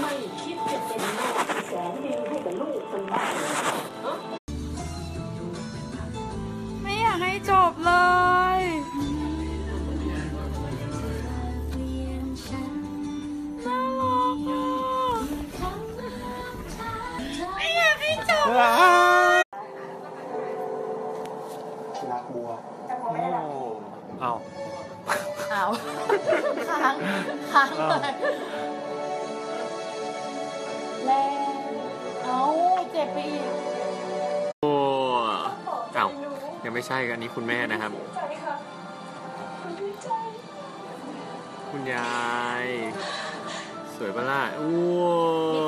ไม่คิดจะเป็นแม่แสนดีให้กับลูกคนบ้านไม่อยากให้จบเลย ไม่อยากให้จบเอา เอา ค้างค้างเลยแล้วเอาเจ็บไปอีกโอ้เอ้ายังไม่ใช่กันนี้คุณแม่นะครับ ใจค่ะคุณดีใจคุณยาย สวยปะล่ะอู้ดี